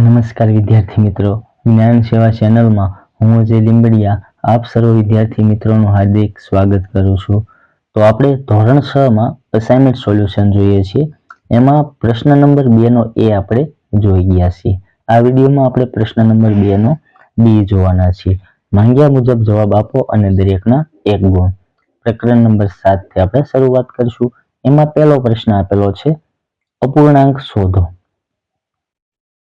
નમસ્કાર વિદ્યાર્થી મિત્રો. જ્ઞાન સેવા ચેનલમાં હું અજય લીંબડિયા, આપ સર્વ વિદ્યાર્થી મિત્રોનું હાર્દિક સ્વાગત કરું છું. તો આપણે ધોરણ છ માં અસાઇનમેન્ટ સોલ્યુશન જોઈએ છીએ. એમાં પ્રશ્ન નંબર બે નો એ આપણે જોઈ ગયા છીએ. આ વિડીયોમાં આપણે પ્રશ્ન નંબર બે નો બી જોવાના છીએ. માંગ્યા મુજબ જવાબ આપો અને દરેકના એક ગુણ. પ્રકરણ નંબર સાતથી આપણે શરૂઆત કરીશું. એમાં પહેલો પ્રશ્ન આપેલો છે, અપૂર્ણાંક શોધો.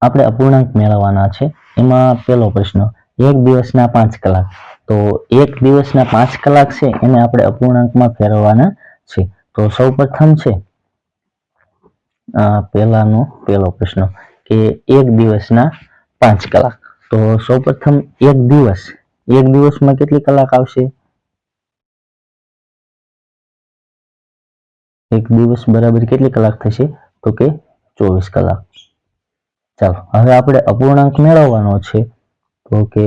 આપણે અપૂર્ણાંક મેળવવાના છે. એમાં પહેલો પ્રશ્ન, એક દિવસના પાંચ કલાક. તો એક દિવસના પાંચ કલાક છે, એને આપણે અપૂર્ણાંકમાં ફેરવવાના છે. તો સૌ પ્રથમ છે પહેલાનો, પહેલો પ્રશ્ન, કે એક દિવસના પાંચ કલાક. તો સૌ પ્રથમ એક દિવસ, એક દિવસમાં કેટલી કલાક આવશે? એક દિવસ બરાબર કેટલી કલાક થશે? તો કે ચોવીસ કલાક. ચાલો, હવે આપણે અપૂર્ણાંક મેળવવાનો છે. તો કે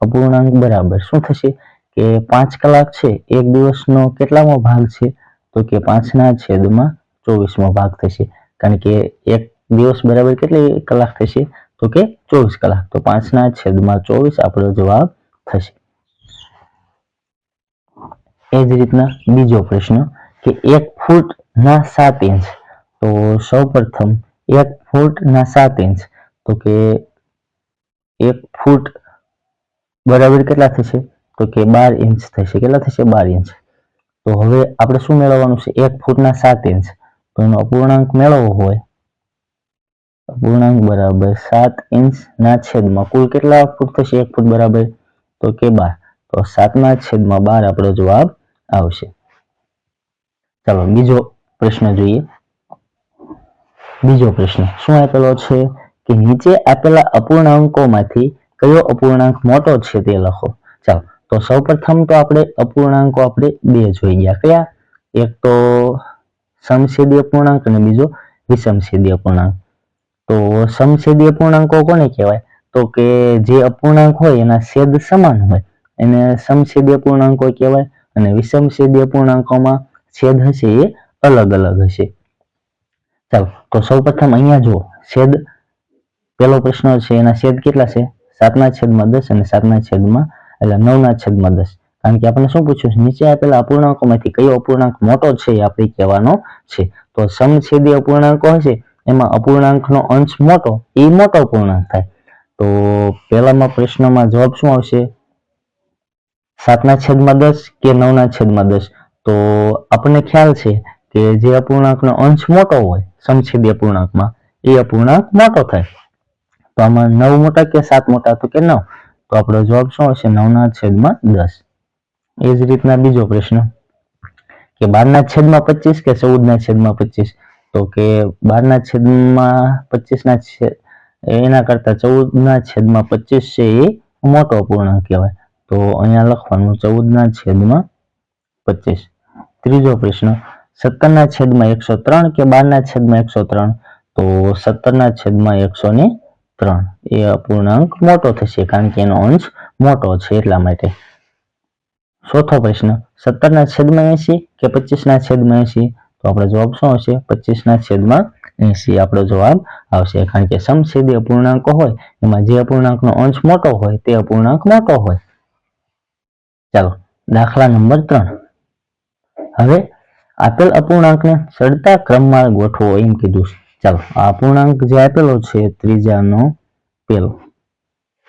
અપૂર્ણાંક બરાબર શું થશે? કે પાંચ કલાક છે, એક દિવસનો કેટલામો ભાગ છે? તો કે પાંચના છેદમાં ચોવીસમો ભાગ થશે. કારણ કે એક દિવસ બરાબર કેટલી કલાક થશે? તો કે ચોવીસ કલાક. તો પાંચના છેદમાં ચોવીસ આપણો જવાબ થશે. એ જ રીતના બીજો પ્રશ્ન, કે એક ફૂટના સાત ઇંચ. તો સૌ પ્રથમ એક ફૂટના સાત ઇંચ તો કે એક ફૂટ બરાબર કેટલા થશે? તો કે બાર ઇંચ થશે. કેટલા થશે? બાર ઇંચ તો હવે આપણે શું મેળવવાનું છે? એક ફૂટના સાત ઇંચ તો એનો અપૂર્ણાંક મેળવવો હોય. અપૂર્ણાંક બરાબર સાત ઇંચ ના છેદમાં કુલ કેટલા ફૂટ થશે? એક ફૂટ બરાબર. તો કે બાર. તો સાતના છેદમાં બાર આપણો જવાબ આવશે. ચાલો, બીજો પ્રશ્ન જોઈએ. બીજો પ્રશ્ન, શું આપેલો છે? કે નીચે આપેલા અપૂર્ણાંકોમાંથી કયો અપૂર્ણાંક મોટો છે તે લખો. ચાલો, તો સૌપ્રથમ તો આપણે અપૂર્ણાંકો આપણે બે જોઈ ગયા. કયા? એક તો સમછેદી અપૂર્ણાંક અને બીજો વિષમછેદી અપૂર્ણાંક તો સમછેદી અપૂર્ણાંકો કોને કહેવાય? તો કે જે અપૂર્ણાંક હોય એના છેદ સમાન હોય. એને સમછેદી અપૂર્ણાંકો કહેવાય અને વિષમછેદી અપૂર્ણાંકોમાં છેદ હશે એ અલગ અલગ હશે. ચાલો, તો સૌપ્રથમ અહીંયા જુઓ, છેદ, પહેલો પ્રશ્ન છે, એના છેદ કેટલા છે? સાતના છેદમાં દસ અને સાતના છેદમાં, એટલે નવના છેદમાં દસ. કારણ કે આપણે શું પૂછ્યું છે? નીચે આપેલા અપૂર્ણાંકોમાંથી કયો અપૂર્ણાંક મોટો છે એ આપણે કહેવાનો છે. તો સમછેદી અપૂર્ણાંકો હશે, એમાં અપૂર્ણાંકનો અંશ મોટો એ મોટો અપૂર્ણાંક થાય. તો પહેલામાં પ્રશ્નમાં જવાબ શું આવશે? સાતના છેદમાં દસ કે નવના છેદમાં દસ? તો આપણને ખ્યાલ છે કે જે અપૂર્ણાંકનો અંશ મોટો હોય સમછેદી અપૂર્ણાંકમાં. એ અપૂર્ણાંક મોટો થાય. તો આમાં નવ મોટા કે સાત મોટા તો કે નવ. તો આપણો જવાબ શું હશે નવના છેદમાં દસ. એ જ રીતના બીજો પ્રશ્ન. કે બારના છેદમાં પચીસ કે ચૌદના છેદમાં પચીસ? તો કે બારના છેદમાં પચીસના છેદ એના કરતા ચૌદના છેદમાં પચીસ છે એ મોટો અપૂર્ણાંક કહેવાય. તો અહીંયા લખવાનું ચૌદના છેદમાં પચીસ. ત્રીજો પ્રશ્ન. સત્તરના છેદમાં એકસો ત્રણ કે બારના છેદમાં એકસો ત્રણ? તો સત્તરના છેદમાં એકસો ને ત્રણ. એ અપૂર્ણાંક મોટો થશે કારણ કે એનો અંશ મોટો છે એટલા માટે. ચોથો પ્રશ્ન, સત્તરના છેદમાં એસી કે પચીસના છેદમાં એસી તો આપણો જવાબ શું આવશે? પચીસના છેદમાં એસી આપણો જવાબ આવશે. કારણ કે સમછેદી અપૂર્ણાંકો હોય, એમાં જે અપૂર્ણાંકનો અંશ મોટો હોય તે અપૂર્ણાંક મોટો હોય. ચાલો, દાખલા નંબર ત્રણ. હવે આપેલ અપૂર્ણાંકને ચડતા ક્રમમાં ગોઠવો એમ કીધું ચાલો, આ અપૂર્ણાંક જે આપેલો છે, ત્રીજાનો પેલો.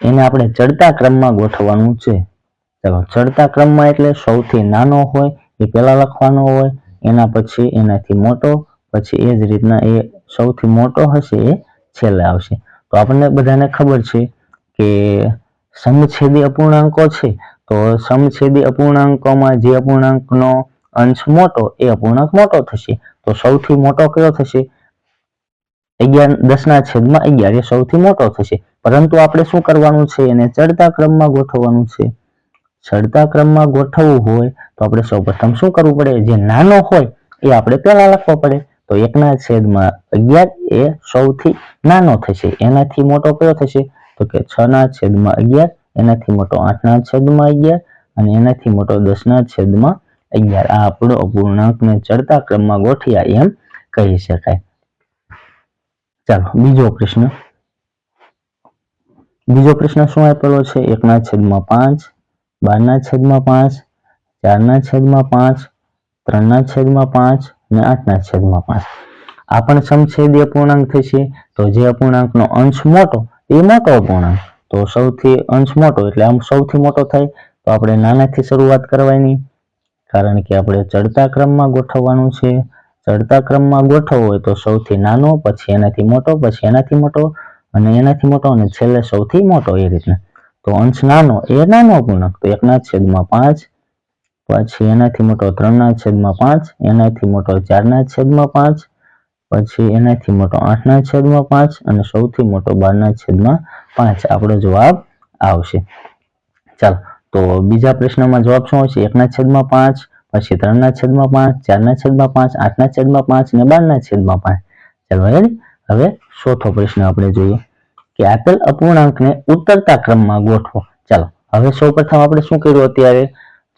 એને આપણે ચડતા ક્રમમાં ગોઠવવાનું છે. ચાલો, ચડતા ક્રમમાં એટલે સૌથી નાનો હોય, એ પહેલા લખવાનો હોય, એના પછી એનાથી મોટો, પછી એ જ રીતના એ સૌથી મોટો હશે, એ છેલ્લે આવશે. તો આપણને બધાને ખબર છે કે સમછેદી અપૂર્ણાંકો છે. તો સમછેદી અપૂર્ણાંકોમાં જે અપૂર્ણાંકનો અંશ મોટો એ અપૂર્ણાંક મોટો થશે. તો સૌથી મોટો કયો થશે? અગિયાર, દસના છેદમાં અગિયાર એ સૌથી મોટો થશે. પરંતુ આપણે શું કરવાનું છે? એને ચડતા ક્રમમાં ગોઠવવાનું છે. ચડતા ક્રમમાં ગોઠવવું હોય તો આપણે સૌપ્રથમ શું કરવું પડે? જે નાનો હોય એ આપણે પહેલા લખવો પડે. તો એકના છેદમાં અગિયાર એ સૌથી નાનો થશે. એનાથી મોટો કયો થશે? તો કે છ ના છેદમાં અગિયાર, એનાથી મોટો આઠના છેદમાં અગિયાર અને એનાથી મોટો દસના છેદમાં અગિયાર. આ આપણો અપૂર્ણાંકને ચડતા ક્રમમાં ગોઠ્યા એમ કહી શકાય. ચાલો, બીજો પ્રશ્ન. બીજો પ્રશ્ન શું આપેલો છે? એકના છેદમાં પાંચ, બારના છેદમાં પાંચ, ચારના છેદમાં પાંચ, ત્રણના છેદમાં પાંચ અને આઠના છેદમાં પાંચ. આ પણ સમછેદીય પૂર્ણાંક થશે. તો જે અપૂર્ણાંકનો અંશ મોટો, એ મોટો અપૂર્ણાંક. તો સૌથી અંશ મોટો, એટલે આમ સૌથી મોટો થાય, તો આપણે નાનાથી શરૂઆત કરવાની. કારણ કે આપણે ચડતા ક્રમમાં ગોઠવવાનું છે. ચડતા ક્રમમાં ગોઠવવો હોય તો સૌથી નાનો, પછી એનાથી મોટો, પછી એનાથી મોટો અને એનાથી મોટો અને છેલ્લે સૌથી મોટો એ રીતના. તો અંશ નાનો, એ નાનો અપૂર્ણાંક તો એકના છેદમાં પાંચ, પછી એનાથી મોટો ત્રણના છેદમાં પાંચ, એનાથી મોટો ચારના છેદમાં પાંચ, પછી એનાથી મોટો આઠના છેદમાં પાંચ અને સૌથી મોટો બારના છેદમાં પાંચ. આપણો જવાબ આવશે. ચાલો તો બીજા પ્રશ્નમાં જવાબ શું આવશે એકના છેદમાં પાંચ, પછી ત્રણના છેદમાં પાંચ, ચારના છેદમાં પાંચ, આઠના છેદમાં પાંચ અને બારના છેદમાં પાંચ. ચાલો હવે ચોથો પ્રશ્ન આપણે જોઈએ કે આપેલ અપૂર્ણાંકને ઉતરતા ક્રમમાં ગોઠવો. ચાલો, હવે સૌપ્રથમ આપણે શું કર્યું અત્યારે?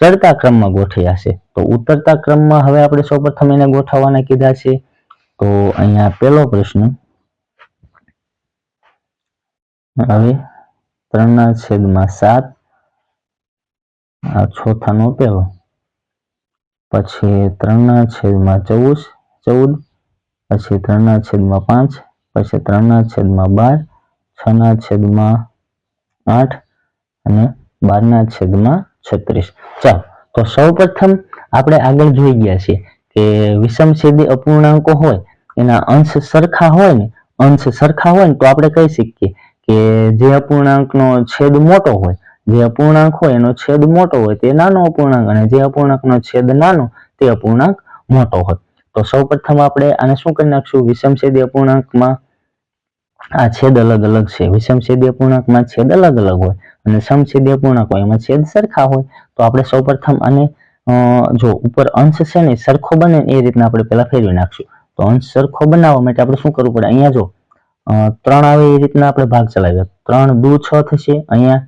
ચડતા ક્રમમાં ગોઠવ્યા છે. તો ઉતરતા ક્રમમાં હવે આપણે સૌપ્રથમ એને ગોઠવવાના કીધા છે. તો અહીંયા પહેલો પ્રશ્ન. હવે ત્રણના છેદમાં સાત આ ચોથાનો પહેલો. પછી ત્રણના છેદમાં ચૌદ ચૌદ. પછી ત્રણના છેદમાં પાંચ, પછી ત્રણના છેદમાં બાર, છના છેદમાં આઠ અને બારના છેદમાં છત્રીસ. ચાલો, તો સૌ પ્રથમ આપણે આગળ જોઈ ગયા છીએ કે વિષમછેદી અપૂર્ણાંકો હોય, એના અંશ સરખા હોય ને, અંશ સરખા હોય ને, તો આપણે કહી શકીએ કે જે અપૂર્ણાંકનો છેદ મોટો હોય જે અપૂર્ણાંક હોય એનો છેદ મોટો હોય તે નાનો અપૂર્ણાંક અને જે અપૂર્ણાંકનો છેદ નાનો તે અપૂર્ણાંક મોટો હોય તો સૌપ્રથમ આપણે આને શું કરી નાખશું? વિષમછેદી અપૂર્ણાંકમાં આ છેદ અલગ અલગ છે. વિષમછેદી અપૂર્ણાંકમાં છેદ અલગ અલગ હોય અને સમછેદી અપૂર્ણાંક હોય એમાં છેદ સરખા હોય. તો આપણે સૌપ્રથમ આને અ, જો ઉપર અંશ છે ને સરખો બને એ રીતના આપણે પહેલા ફેરવી નાખશું. તો અંશ સરખો બનાવવા માટે આપણે શું કરવું પડે? અહીંયા જો ત્રણ આવે એ રીતના આપણે ભાગ ચલાવ્યો. ત્રણ દુ છ થશે. અહીંયા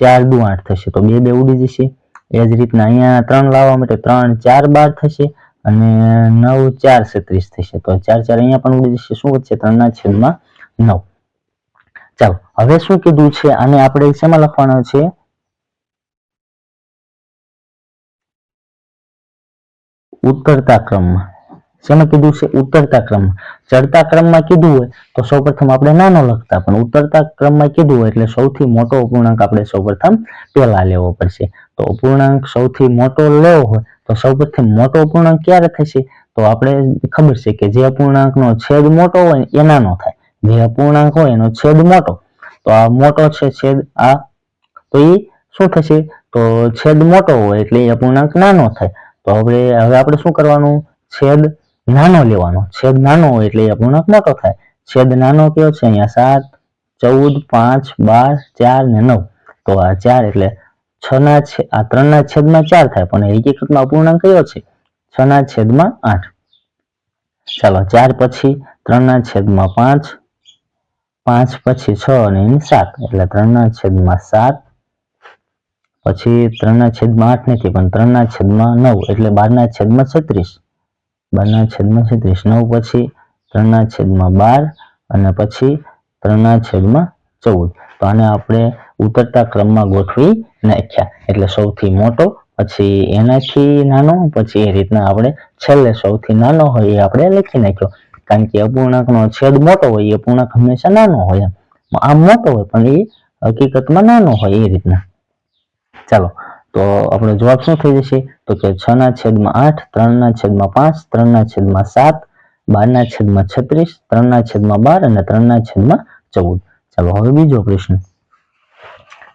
ચાર દુ આઠ થશે. તો બે બે ઉડી જશે. એ જ રીતના અહીંયા ત્રણ લાવવા માટે ત્રણ ચાર બાર થશે અને નવ ચાર છત્રીસ થશે. તો ચાર ચાર અહીંયા પણ ઉડી જશે. શું વધશે ત્રણના છેદમાં નવ. ચાલો, હવે શું કીધું છે? આને આપણે શેમાં લખવાનો છે? ઉતરતા ક્રમમાં. શેમાં કીધું છે ઉતરતા ક્રમમાં ચડતા ક્રમમાં કીધું હોય તો સૌપ્રથમ આપણે નાનો લખતા, પણ ઉતરતા ક્રમમાં કીધું હોય એટલે સૌથી મોટો અપૂર્ણાંક આપણે સૌપ્રથમ પહેલા લેવો પડશે. તો અપૂર્ણાંક સૌથી મોટો લેવો હોય તો સૌપ્રથમ મોટો અપૂર્ણાંક ક્યારે થશે? તો આપણે ખબર છે કે જે અપૂર્ણાંકનો છેદ મોટો હોય એ નાનો થાય. જે અપૂર્ણાંક હોય એનો છેદ મોટો. તો આ મોટો છેદ આ, તો એ શું થશે? તો છેદ મોટો હોય એટલે એ અપૂર્ણાંક નાનો થાય. તો હવે હવે આપણે શું કરવાનું? છેદ નાનો લેવાનો. છેદ નાનો એટલે એ અપૂર્ણાંક મોટો થાય. છેદ નાનો કયો છે? અહીંયા સાત, ચૌદ, પાંચ, બાર, ચાર ને નવ. તો આ ચાર એટલે છ ના છે આ ત્રણ ના છેદમાં ચાર થાય. પણ હકીકતમાં અપૂર્ણાંક કયો છે? છ ના છેદમાં આઠ. ચાલો, ચાર પછી ત્રણ ના છેદમાં પાંચ પાંચ પછી છ અને એની સાત. એટલે ત્રણ ના છેદમાં સાત, પછી ત્રણ ના છેદમાં આઠ નથી. પણ ત્રણ ના છેદમાં નવ. એટલે બાર ના છેદમાં છત્રીસ. બારના છેદમાં છત્રીસ નવ પછી ત્રણના છેદમાં બાર અને પછી ત્રણના છેદમાં ચૌદ. તો આને આપણે ઉતરતા ક્રમમાં ગોઠવી નાખ્યા. એટલે સૌથી મોટો, પછી એનાથી નાનો, પછી એ રીતના આપણે છેલ્લે સૌથી નાનો હોય એ આપણે લખી નાખ્યો. કારણ કે અપૂર્ણાંકનો છેદ મોટો હોય, એ અપૂર્ણાંક હંમેશા નાનો હોય આમ મોટો હોય, પણ એ હકીકતમાં નાનો હોય એ રીતના. ચાલો તો આપણો જવાબ શું થઈ જશે તો કે છ ના છેદમાં આઠ ત્રણ ના છેદમાં પાંચ ત્રણ ના છેદમાં સાત બાર ના છેદમાં છત્રીસ ત્રણ ના છેદમાં બાર અને ત્રણ ના છેદમાં ચૌદ ચાલો હવે બીજો પ્રશ્ન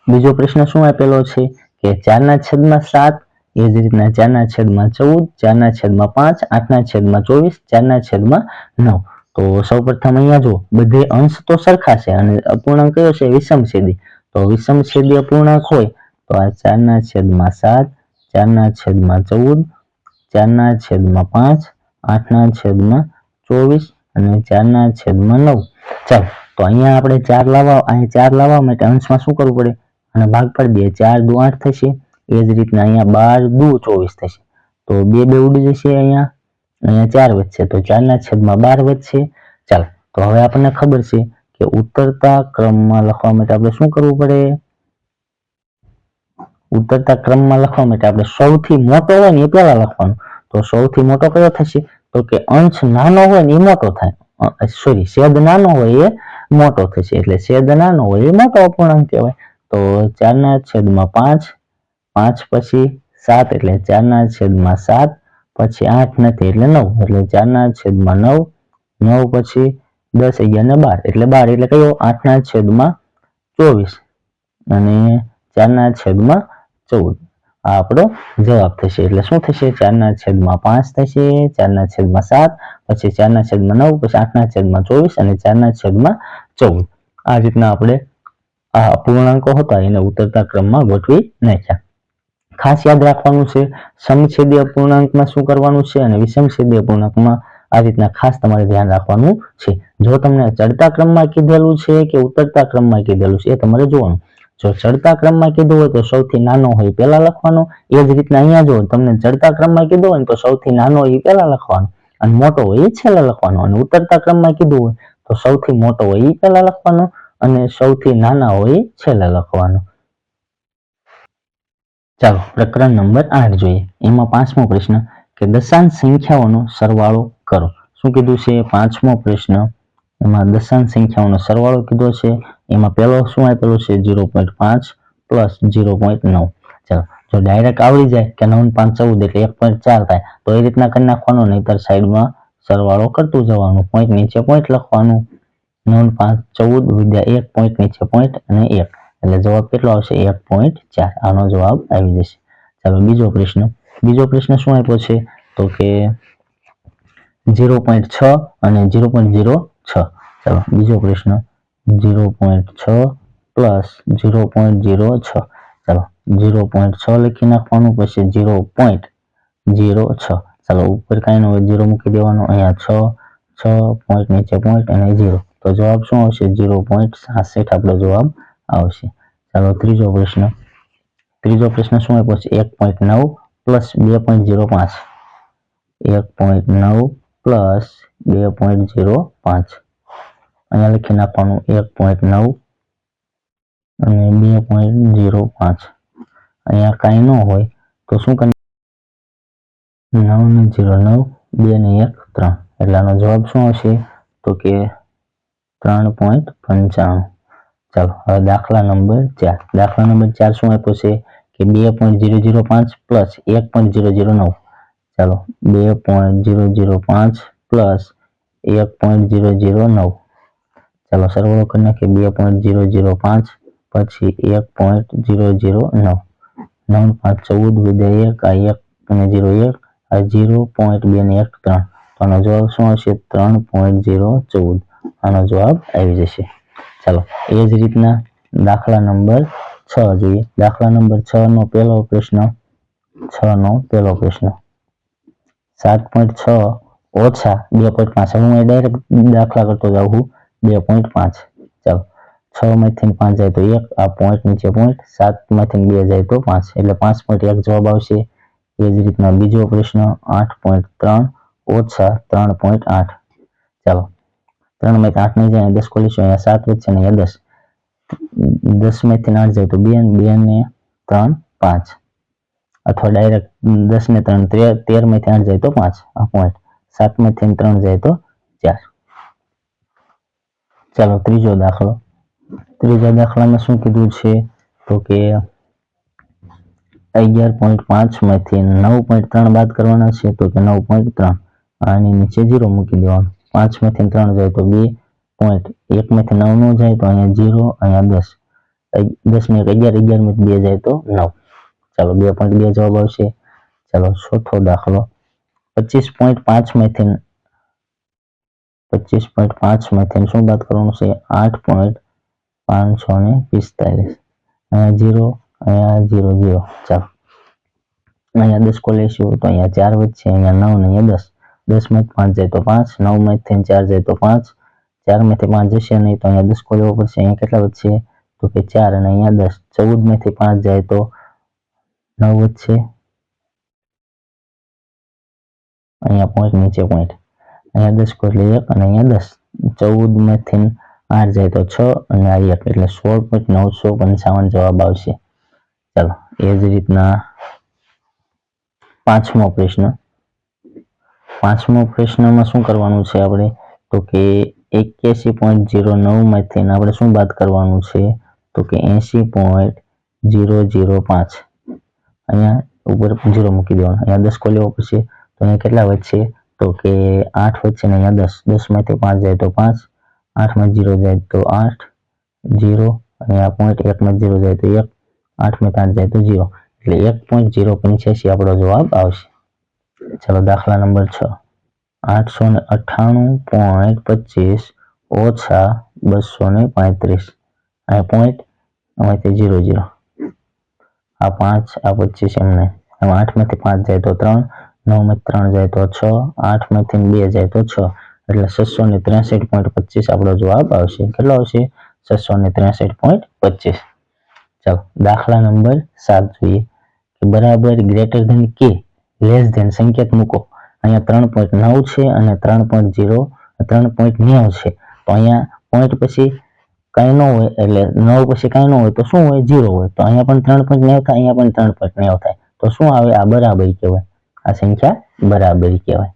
બીજો પ્રશ્ન શું આપેલો છે કે ચાર ના છેદમાં સાત એ જ રીતના ચાર ના છેદમાં ચૌદ ચાર ના છેદમાં પાંચ આઠ ના છેદમાં ચોવીસ ચાર ના છેદમાં નવ તો સૌપ્રથમ અહીંયા જો બધે અંશ તો સરખા છે અને અપૂર્ણાંક કયો છે વિષમછેદી તો વિષમછેદી અપૂર્ણાંક હોય તો આ ચારના છેદમાં સાત, ચારના છેદમાં ચૌદ, ચારના છેદમાં પાંચ, આઠના છેદમાં ચોવીસ અને ચારના છેદમાં નવ. ચાલો, તો અહીંયા આપણે ચાર લાવવા, અહીંયા ચાર લાવવા માટે અંશમાં શું કરવું પડે? અને ભાગ પાડી દઈએ ચાર દુ આઠ થશે. એ જ રીતના અહીંયા બાર દુ ચોવીસ થશે. તો બે બે ઉડી જશે અહીંયા. અહીંયા ચાર વધશે. તો ચારના છેદમાં બાર વધશે. ચાલો, તો હવે આપણને ખબર છે કે ઉતરતા ક્રમમાં લખવા માટે આપણે શું કરવું પડે? ઉતરતા ક્રમમાં લખવા માટે આપણે સૌથી મોટો હોય ને એ પહેલા લખવાનું. તો સૌથી મોટો કયો થશે? તો કે અંશ નાનો હોય ને એ મોટો થાય. સોરી છેદ નાનો હોય એ મોટો થશે. એટલે છેદ નાનો હોય એ મોટો અપૂર્ણાંક કહેવાય. તો ચારના છેદમાં પાંચ પાંચ પછી સાત, એટલે ચારના છેદમાં સાત પછી આઠ નથી, એટલે નવ. એટલે ચારના છેદમાં નવ નવ પછી દસ અગિયાર ને બાર. એટલે બાર એટલે કયો? આઠના છેદમાં ચોવીસ. અને ચારના છેદમાં ચૌદ. આ આપણો જવાબ થશે. એટલે શું થશે? ચારના છેદમાં પાંચ થશે, ચારના છેદમાં સાત, પછી ચારના છેદમાં નવ, પછી આઠના છેદમાં ચોવીસ અને ચારના છેદમાં ચૌદ. આ રીતના આપણે આ અપૂર્ણાંકો હતા, એને ઉતરતા ક્રમમાં ગોઠવી નાખ્યા. ખાસ યાદ રાખવાનું છે સમછેદી અપૂર્ણાંકમાં શું કરવાનું છે અને વિષમછેદી અપૂર્ણાંકમાં આ રીતના ખાસ તમારે ધ્યાન રાખવાનું છે. જો તમને ચડતા ક્રમમાં કીધેલું છે કે ઉતરતા ક્રમમાં કીધેલું છે, એ તમારે જોવાનું. જો ચડતા ક્રમમાં કીધું હોય તો સૌથી નાનો હોય પહેલા લખવાનો. એ જ રીતના અહીંયા જો તમને ચડતા ક્રમમાં કીધું હોય તો સૌથી નાનો હોય એ લખવાનો. અને મોટો હોય એ છેલ્લે લખવાનો. અને ઉતરતા ક્રમમાં કીધું હોય તો સૌથી મોટો હોય એ પહેલા લખવાનો અને સૌથી નાના હોય છેલ્લે લખવાનો. ચાલો, પ્રકરણ નંબર આઠ જોઈએ. એમાં પાંચમો પ્રશ્ન કે દશાંશ સંખ્યાઓનો સરવાળો કરો. શું કીધું છે? પાંચમો પ્રશ્ન એમાં દશાંશ સંખ્યાઓનો સરવાળો કીધો છે. એમાં પહેલો શું આપેલો છે? ઝીરો પોઈન્ટ પાંચ પ્લસ ઝીરો પોઈન્ટ નવ. ચાલો, જો ડાયરેક્ટ આવડી જાય કે નવ પાંચ ચૌદ એટલે એક પોઈન્ટ ચાર થાય, તો એ રીતના કરી નાખવાનું, નહીતર સાઈડમાં સરવાળો કરતું જવાનું. પોઈન્ટ નીચે પોઈન્ટ લખવાનું. નવ પાંચ ચૌદ વિદ્યા એક પોઈન્ટ નીચે પોઈન્ટ અને એક. એટલે જવાબ કેટલો આવશે? એક પોઈન્ટ ચાર. આનો જવાબ આવી જશે. ચાલો, બીજો પ્રશ્ન. બીજો પ્રશ્ન શું આપ્યો છે? તો કે ઝીરો પોઈન્ટ છ અને ઝીરો પોઈન્ટ ઝીરો છ. ચાલો, બીજો પ્રશ્ન. ઝીરો પોઈન્ટ છ પ્લસ ઝીરો પોઈન્ટ ઝીરો છ. ચાલો, ઝીરો પોઈન્ટ છ લખી નાખવાનું, પછી ઝીરો પોઈન્ટ ઝીરો છ. ચાલો, ઉપર કાંઈ ન હોય, ઝીરો મૂકી દેવાનો. અહીંયા છ છ પોઈન્ટ, નીચે પોઈન્ટ અને ઝીરો. તો જવાબ શું આવશે? ઝીરો પોઈન્ટ સાસઠ આપણો જવાબ આવશે. ચાલો, ત્રીજો પ્રશ્ન. ત્રીજો પ્રશ્ન શું આપ્યો છે? એક પોઈન્ટ નવ પ્લસ બે પોઈન્ટ ઝીરો પાંચ. એક પોઈન્ટ નવ પ્લસ બે પોઈન્ટ ઝીરો પાંચ. અહીંયા લખી નાખવાનું એક પોઈન્ટ નવ અને બે પોઈન્ટ ઝીરો પાંચ. અહીંયા કાંઈ ન હોય તો શું કરી નવ ને ઝીરો નવ, બે ને એક, ત્રણ. એટલે આનો જવાબ શું હશે? તો કે ત્રણ પોઈન્ટ પંચાણું. ચાલો, હવે દાખલા નંબર ચાર. દાખલા નંબર ચાર શું આપ્યો છે? કે બે પોઈન્ટ ઝીરો ઝીરો પાંચ પ્લસ એક પોઈન્ટ ઝીરો ઝીરો નવ. ચાલો, બે પોઈન્ટ ઝીરો ઝીરો પાંચ પ્લસ એક પોઈન્ટ ઝીરો ઝીરો નવ. ચાલો સરવાળો કરી નાખીએ. બે પોઈન્ટ ઝીરો ઝીરો પાંચ, પછી એક પોઈન્ટ ઝીરો ઝીરો નવ. નવ પાંચ ચૌદ વિદ્યા એક, આ એક અને ઝીરો એક, આ ઝીરો પોઈન્ટ બે ને એક ત્રણ. તો આનો જવાબ શું હશે ત્રણ પોઈન્ટ ઝીરો ચૌદ. આનો જવાબ આવી જશે. ચાલો, એ જ રીતના દાખલા નંબર છ જોઈએ. દાખલા નંબર છ નો પહેલો પ્રશ્ન, છ નો પહેલો પ્રશ્ન. સાત પોઈન્ટ છ ઓછા બે પોઈન્ટ પાંચ. હવે હું ડાયરેક્ટ દાખલા કરતો જાઉં છું. બે પોઈન્ટ પાંચ. ચાલો. છ માંથી પાંચ જાય તો એક. આ પોઈન્ટ નીચે પોઈન્ટ સાતમાંથી બે જાય તો પાંચ. એટલે પાંચ પોઈન્ટ એક જવાબ આવશે. એ જ રીતના બીજો પ્રશ્ન. આઠ પોઈન્ટ ત્રણ. ઓછા ત્રણ પોઈન્ટ આઠ. ચાલો. ત્રણમાંથી આઠ નહીં જાય દસ ખોલીશું. અહીંયા સાત વચ્ચે ને અહીંયા દસ. દસમાંથી આઠ જાય તો બે બે ને ત્રણ પાંચ. અથવા ડાયરેક્ટ દસ ને ત્રણ, તેર તેરમાંથી આઠ જાય તો પાંચ. આ પોઈન્ટ સાતમાંથી ત્રણ જાય તો ચાર. ચાલો, ત્રીજો દાખલો. ત્રીજા દાખલામાં શું કીધું છે? તો કે અગિયાર પોઈન્ટ પાંચમાંથી નવ પોઈન્ટ ત્રણ બાદ કરવાના છે, તો કે નવ પોઈન્ટ ત્રણ. આની નીચે જીરો મૂકી દેવાનું. પાંચમાંથી ત્રણ જાય તો બે પોઈન્ટ. એક માંથી નવ નો જાય તો અહીંયા જીરો, અહીંયા દસ. દસ ને અગિયાર અગિયારમાંથી બે જાય તો નવ. ચાલો, બે પોઈન્ટ બે જવાબ આવશે. ચાલો, ચોથો દાખલો. પચીસ પોઈન્ટ પાંચ મેથેન પચીસ પોઈન્ટ પાંચ મેથેન શું બાદ કરવાનું છે? આઠ પોઈન્ટ પાંચસો ને પિસ્તાલીસ. અહીંયા જીરો અહીંયા જીરો જીરો ચાલો. અહીંયા દસ કોલ લઈશું તો અહીંયા ચાર વધશે, અહીંયા નવ ને અહીંયા દસ. દસમાંથી પાંચ જાય તો પાંચ, નવમાંથી ચાર જાય તો પાંચ. ચારમાંથી પાંચ જશે નહીં, તો અહીંયા દસ કોલ લેવો પડશે, અહીંયા કેટલા વધશે? તો કે ચાર, અને અહીંયા દસ. ચૌદમાંથી પાંચ જાય તો નવ વચ્ચે અહીંયા પોઈન્ટ નીચે પોઈન્ટ. અહીંયા દસ એટલે એક અને અહીંયા દસ. ચૌદમાંથી આઠ જાય તો છ અને આ એક, એટલે સોળ પોઈન્ટ નવસો પંચાવન જવાબ આવશે. ચાલો, એ જ રીતના પાંચમો પ્રશ્ન. પાંચમો પ્રશ્નમાં શું કરવાનું છે આપણે? તો કે એક્યાસી પોઈન્ટ જીરો નવમાંથી આપણે શું બાદ કરવાનું છે? તો કે એંશી પોઈન્ટ જીરો જીરો પાંચ. અહીંયા ઉપર જીરો મૂકી દેવાનો. અહીંયા દસ કોલીઓ પડશે. તો અહીંયા કેટલા વધશે તો કે આઠ વધશે ને અહીંયા દસ. દસમાંથી પાંચ જાય તો પાંચ. આઠમાં જીરો જાય તો આઠ. જીરો. અને આ પોઈન્ટ એકમાં જીરો જાય તો એક. આઠમાં આઠ જાય તો જીરો. એટલે એક પોઈન્ટ જીરો પંચ્યાસી આપણો જવાબ આવશે. ચાલો દાખલા નંબર છ. આઠસો ને અઠ્ઠાણું પોઈન્ટ પચીસ ઓછા બસો ને પાંત્રીસ. આ પોઈન્ટ આમાંથી જીરો જીરો. આ પાંચ, આ પચીસ એમને. એમાં આઠમાંથી પાંચ જાય તો ત્રણ. નવમાંથી ત્રણ જાય તો છ, આઠમાંથી બે જાય તો છ. એટલે છસો ને ત્રેસઠ પોઈન્ટ પચીસ આપણો જવાબ આવશે. કેટલો આવશે? છસો ને ત્રેસઠ પોઈન્ટ પચીસ. ચાલો, દાખલા નંબર સાત જોઈએ. કે બરાબર ગ્રેટર ધેન કે, લેસ ધેન સંકેત મૂકો. અહીંયા ત્રણ પોઈન્ટ નવ છે અને ત્રણ પોઈન્ટ જીરો ત્રણ પોઈન્ટ નેવું છે. તો અહીંયા પોઈન્ટ પછી કાંઈ ન હોય, એટલે નવ પછી કાંઈ ન હોય તો શું હોય? જીરો હોય. તો અહીંયા પણ ત્રણ પોઈન્ટ નેવું થાય, અહીંયા પણ ત્રણ પોઈન્ટ નેવું થાય. તો શું આવે? આ બરાબર કહેવાય. આ સંખ્યા બરાબર કહેવાય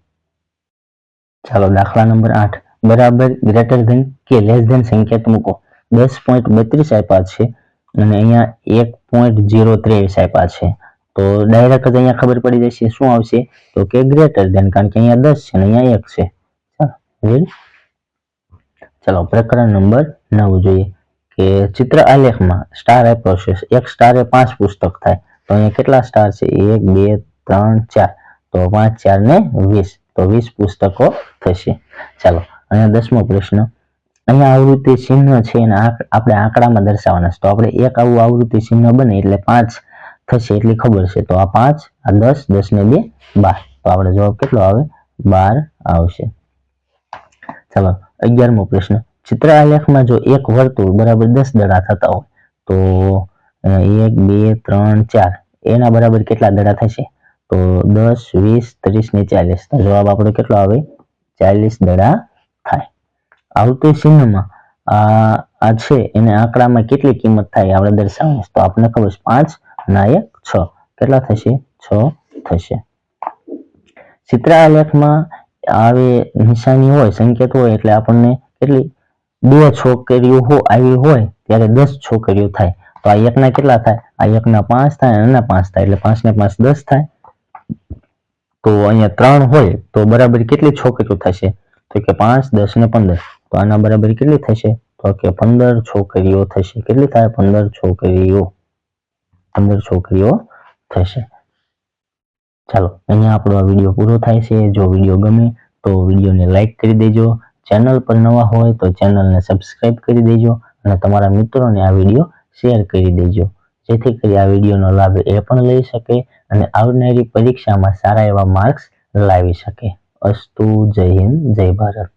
ચાલો દાખલા નંબર આઠ બરાબર ગ્રેટર ધેન કે લેસ ધેન સંકેત મૂકો દસ પોઈન્ટ બત્રીસ આપ્યા છે અને અહીંયા એક પોઈન્ટ જીરો ત્રેવીસ આપ્યા છે તો ડાયરેક્ટ જ અહીંયા ખબર પડી જશે શું આવશે તો કે ગ્રેટર ધેન કારણ કે અહીંયા દસ છે ને અહીંયા એક છે ચાલો ready? ચાલો પ્રકરણ નંબર નવ જોઈએ. કે ચિત્ર આલેખમાં સ્ટાર આપ્યો છે એક સ્ટારે પાંચ પુસ્તક થાય. તો અહીંયા કેટલા સ્ટાર છે? એક બે, ત્રણ ચાર તો પાંચ, ચાર ને વીસ. તો વીસ પુસ્તકો થશે. ચાલો, અહીંયા દસમો પ્રશ્ન. અહીંયા આવૃત્તિ ચિહ્ન છે અને આપણે આંકડામાં દર્શાવવાના છે. તો આપણે એક આવું આવૃત્તિ ચિહ્ન બને એટલે પાંચ થશે એટલી ખબર છે. તો આ પાંચ, આ દસ દસ ને બે, બાર. તો આપણે જવાબ કેટલો આવે? બાર આવશે. ચાલો, અગિયારમો પ્રશ્ન. ચિત્ર આલેખમાં જો એક વર્તુળ બરાબર દસ દડા થતા હોય, તો એક, બે, ત્રણ, ચાર. એના બરાબર કેટલા દડા થશે? તો દસ, વીસ, ત્રીસ ને ચાલીસ. જવાબ આપણો કેટલો આવે? ચાલીસ દડા થાય. આવતી ચિહ્નમાં આ આ છે, એને આંકડામાં કેટલી કિંમત થાય આપણે દર્શાવીએ. તો આપણને ખબર છે, પાંચ ના એક, છ. કેટલા થશે? છ થશે. ચિત્ર આલેખમાં આવી નિશાની હોય, સંકેત હોય, એટલે આપણને કેટલી? બે છોકરીઓ હો આવી હોય, ત્યારે દસ છોકરીઓ થાય. તો આ એકના કેટલા થાય? આ એકના પાંચ થાય અને પાંચ થાય. એટલે પાંચ ને પાંચ દસ થાય. તો અહીંયા ત્રણ હોય તો બરાબર કેટલી છોકરીઓ થશે? તો કે પાંચ, દસ ને પંદર. તો આના બરાબર કેટલી થશે? તો કે પંદર છોકરીઓ થશે. કેટલી થાય? પંદર છોકરીઓ. પંદર છોકરીઓ થશે. ચાલો, અહીંયા આપણો આ વીડિયો પૂરો થાય છે. જો વીડિયો ગમે તો વિડીયોને લાઇક કરી દેજો. ચેનલ પર નવા હોય તો ચેનલને સબસ્ક્રાઇબ કરી દેજો અને તમારા મિત્રોને આ વીડિયો શેર કરી દેજો. જેથી કરી આ વિડીયોનો લાભ એ પણ લઈ શકે અને આવનારી પરીક્ષામાં સારા એવા માર્ક્સ લાવી શકે. અસ્તુ જય હિન્દ જય ભારત.